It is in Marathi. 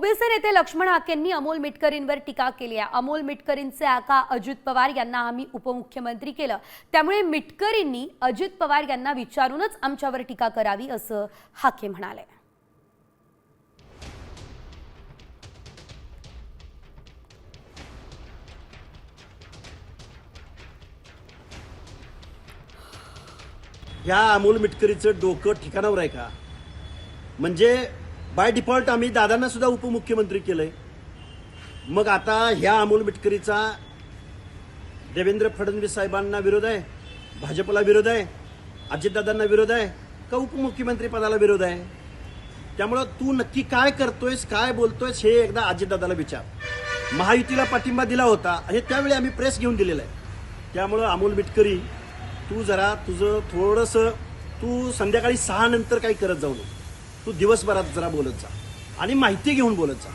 ओबीसी नेते लक्ष्मण हाकेंनी अमोल मिटकरींवर टीका केली आहे. अमोल मिटकरींचे आका अजित पवार यांना आम्ही उपमुख्यमंत्री केलं. त्यामुळे मिटकरींनी अजित पवार यांना विचारूनच आमच्यावर टीका करावी असं हाके म्हणाले. या अमोल मिटकरीचं डोकं ठिकाणावर आहे का? म्हणजे बाय डिफॉल्ट आम्ही दादांना सुद्धा उपमुख्यमंत्री केलंय. मग आता ह्या अमोल मिटकरीचा देवेंद्र फडणवीस साहेबांना विरोध आहे भाजपला विरोध आहे अजितदादांना विरोध आहे का उपमुख्यमंत्री पदाला विरोध आहे? त्यामुळं तू नक्की काय करतोयस काय बोलतोयस हे एकदा अजितदादाला विचार. महायुतीला पाठिंबा दिला होता आणि त्यावेळी आम्ही प्रेस घेऊन दिलेला आहे. त्यामुळं अमोल मिटकरी तू जरा तुझं थोडंसं तू संध्याकाळी सहा नंतर काही करत जाऊ नको. तू दिवसभरात जरा बोलत जा. आणि माहिती घेऊन बोलत जा.